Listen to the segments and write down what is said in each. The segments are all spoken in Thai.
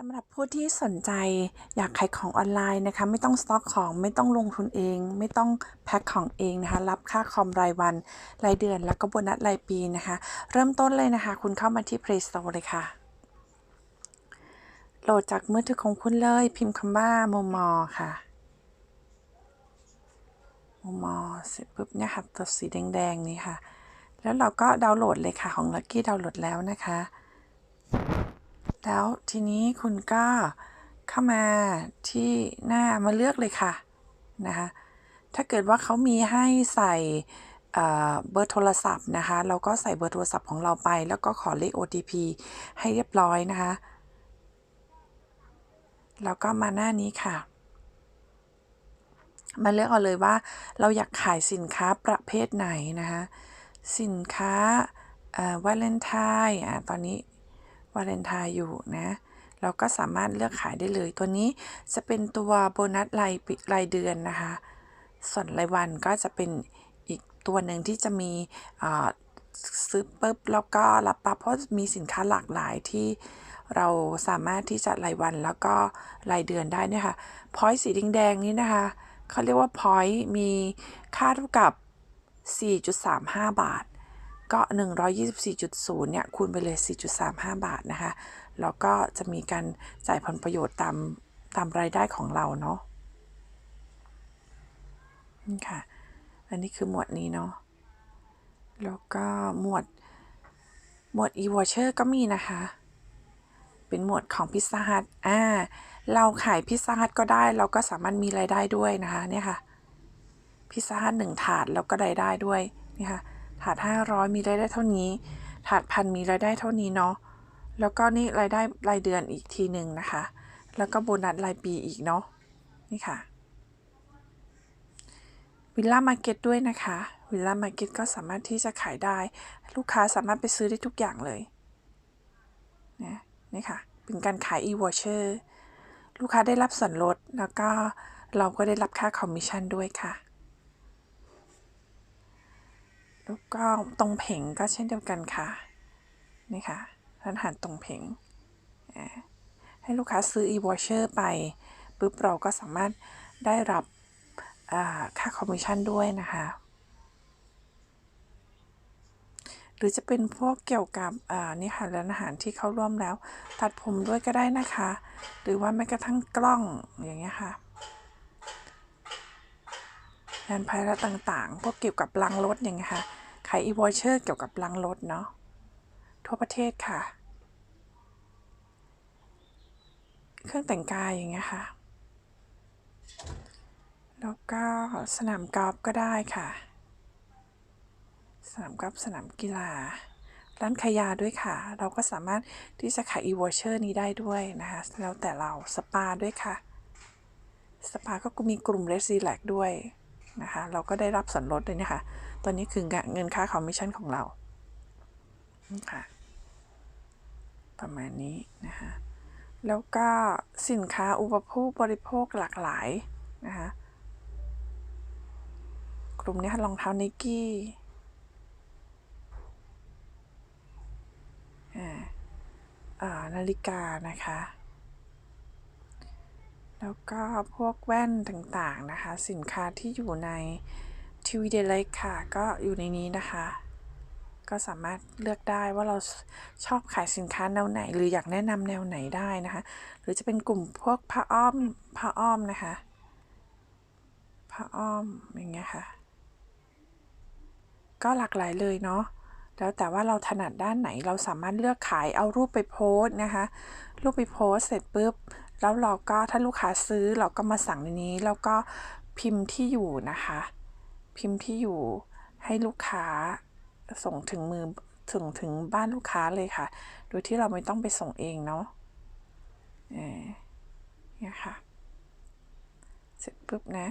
สำหรับผู้ที่สนใจอยากขายของออนไลน์นะคะ ไม่ต้องสต็อกของไม่ต้องลงทุนเอง ไม่ต้องแพ็คของเองนะคะ รับค่าคอมรายวัน รายเดือนแล้วก็โบนัสรายปีนะคะ เริ่มต้นเลยนะคะ คุณเข้ามาที่ Play Store เลยค่ะ โหลดจากมือถือของคุณเลย พิมพ์คำว่าโมมอค่ะโมมอเสร็จปุ๊บเนี่ยค่ะตัวสีแดงๆนี้ค่ะ แล้วเราก็ดาวน์โหลดเลยค่ะของ Lucky ดาวน์โหลดแล้วนะคะ แล้วทีนี้คุณก็เข้ามาที่หน้ามาเลือกเลยค่ะนะคะ ถ้าเกิดว่าเขามีให้ใส่เบอร์โทรศัพท์นะคะ เราก็ใส่เบอร์โทรศัพท์ของเราไป แล้วก็ขอเลข OTP ให้เรียบร้อยนะคะ แล้วก็มาหน้านี้ค่ะ มาเลือกเอาเลยว่าเราอยากขายสินค้าประเภทไหนนะคะ สินค้าวาเลนไทน์อะตอนนี้ วาเลนไทน์อยู่นะ เราก็สามารถเลือกขายได้เลย ตัวนี้จะเป็นตัวโบนัสรายรายเดือนนะคะ ส่วนรายวันก็จะเป็นอีกตัวหนึ่งที่จะมีซื้อปุ๊บแล้วก็รับปั๊บเพราะมีสินค้าหลากหลายที่เราสามารถที่จะรายวันแล้วก็รายเดือนได้นี่ยค่ะพอยต์สีแดงๆนี้นะคะเขาเรียกว่าพอยต์มีค่าเท่ากับ 4.35 บาท ก็ 124.0 เนี่ย คูณไปเลย 4.35 บาทนะคะ แล้วก็จะมีการจ่ายผลประโยชน์ตามตามรายได้ของเราเนาะนี่ค่ะ อันนี้คือหมวดนี้เนาะ แล้วก็หมวดหมวด e-voucher ก็มีนะคะ เป็นหมวดของพิซซ่าฮัทอ่า เราขายพิซซ่าฮัทก็ได้ เราก็สามารถมีรายได้ด้วยนะคะ เนี่ยค่ะ พิซซ่าฮัทหนึ่งถาดแล้วก็รายได้ด้วย นี่ค่ะ ถาด500 มีรายได้เท่านี้ ถาดพันมีรายได้เท่านี้เนาะ แล้วก็นี่รายได้รายเดือนอีกทีหนึ่งนะคะ แล้วก็โบนัสรายปีอีกเนาะ นี่ค่ะ วิลล่ามาร์เก็ตด้วยนะคะ วิลล่ามาร์เก็ตก็สามารถที่จะขายได้ ลูกค้าสามารถไปซื้อได้ทุกอย่างเลยนะนี่ค่ะ เป็นการขาย e-voucher ลูกค้าได้รับส่วนลด แล้วก็เราก็ได้รับค่าคอมมิชชั่นด้วยค่ะ แล้วก็ตรงเพ่งก็เช่นเดียวกันค่ะนี่ค่ะร้านอาหารตรงเพ่งให้ลูกค้าซื้อ e-voucher ไปปุ๊บเราก็สามารถได้รับค่าคอมมิชชั่นด้วยนะคะ หรือจะเป็นพวกเกี่ยวกับนี่ค่ะร้านอาหารที่เข้าร่วมแล้ว ตัดผมด้วยก็ได้นะคะ หรือว่าแม้กระทั่งกล้องอย่างเงี้ยค่ะงานภายละต่างๆ พวกเกี่ยวกับลังรถอย่างเงี้ยค่ะ ขาย e-voucher เกี่ยวกับลังรถเนาะทั่วประเทศค่ะ เครื่องแต่งกายอย่างเงี้ยค่ะ แล้วก็สนามกอล์ฟก็ได้ค่ะ สนามกอล์ฟสนามกีฬา ร้านขายยาด้วยค่ะ เราก็สามารถที่จะขาย e-voucher นี้ได้ด้วยนะคะ แล้วแต่เราสปาด้วยค่ะ สปาก็มีกลุ่ม r e s i l a c ด้วยนะคะ เราก็ได้รับส่วนลดด้วยนะคะ ตอนนี้คือเงินค่าคอมมิชชั่นของเรานี่ค่ะประมาณนี้นะคะแล้วก็สินค้าอุปโภคบริโภคหลากหลายนะคะกลุ่มนี้ค่ะรองเท้าไนกี้านาฬิกานะคะ แล้วก็พวกแว่นต่างๆนะคะ สินค้าที่อยู่ใน ทีวีเดล c ค่ะ ก็อยู่ในนี้นะคะ ก็สามารถเลือกได้ว่าเราชอบขายสินค้าแนวไหน หรืออยากแนะนำแนวไหนได้นะคะ หรือจะเป็นกลุ่มพวกผ้าอ้อมผ้าอ้อมนะคะผ้าอ้อมอย่างเงี้ยค่ะ ก็หลากหลายเลยเนาะแล้วแต่ว่าเราถนัดด้านไหนเราสามารถเลือกขายเอารูปไปโพสนะคะ รูปไปโพสเสร็จปุ๊บ แล้วเราก็ถ้าลูกค้าซื้อเราก็มาสั่งในนี้ แล้วก็พิมพ์ที่อยู่นะคะ พิมพ์ที่อยู่ให้ลูกค้าส่งถึงมือถึงถึงบ้านลูกค้าเลยค่ะ โดยที่เราไม่ต้องไปส่งเองเนาะเนี่ยค่ะ เสร็จปุ๊บนะ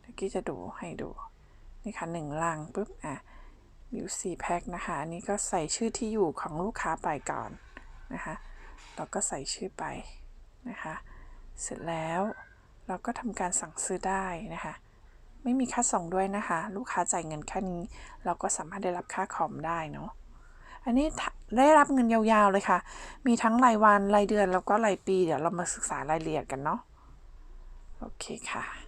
เมื่อกี้จะดูให้ดู นี่ค่ะหนึ่งลังปุ๊บอะอยู่สี่แพ็คนะคะ อันนี้ก็ใส่ชื่อที่อยู่ของลูกค้าไปก่อนนะคะเราก็ใส่ชื่อไปนะคะ เสร็จแล้วเราก็ทำการสั่งซื้อได้นะคะ ไม่มีค่าส่งด้วยนะคะ ลูกค้าจ่ายเงินแค่นี้ เราก็สามารถได้รับค่าคอมได้เนาะอันนี้ได้รับเงินยาวๆเลยค่ะ มีทั้งรายวันรายเดือนแล้วก็รายปี เดี๋ยวเรามาศึกษารายละเอียดกันเนาะโอเคค่ะ